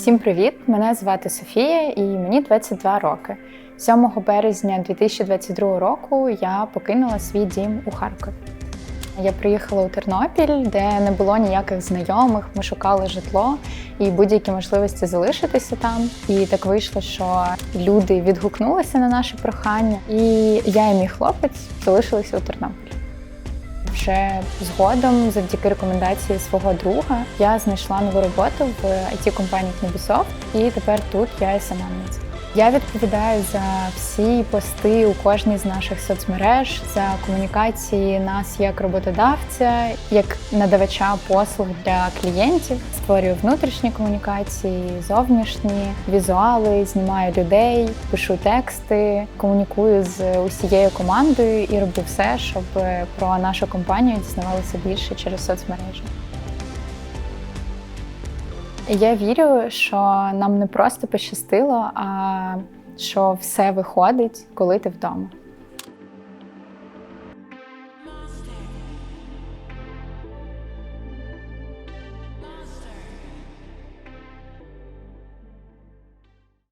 Всім привіт! Мене звати Софія і мені 22 роки. 7 березня 2022 року я покинула свій дім у Харкові. Я приїхала у Тернопіль, де не було ніяких знайомих. Ми шукали житло і будь-які можливості залишитися там. І так вийшло, що люди відгукнулися на наше прохання, і я і мій хлопець залишилися у Тернополі. Вже згодом, завдяки рекомендації свого друга, я знайшла нову роботу в it компанії Knibisoft, і тепер тут я SMM-ниця. Я відповідаю за всі пости у кожній з наших соцмереж, за комунікації нас як роботодавця, як надавача послуг для клієнтів. Створюю внутрішні комунікації, зовнішні візуали, знімаю людей, пишу тексти, комунікую з усією командою і роблю все, щоб про нашу компанію дізнавалося більше через соцмережі. Я вірю, що нам не просто пощастило, а що все виходить, коли ти вдома.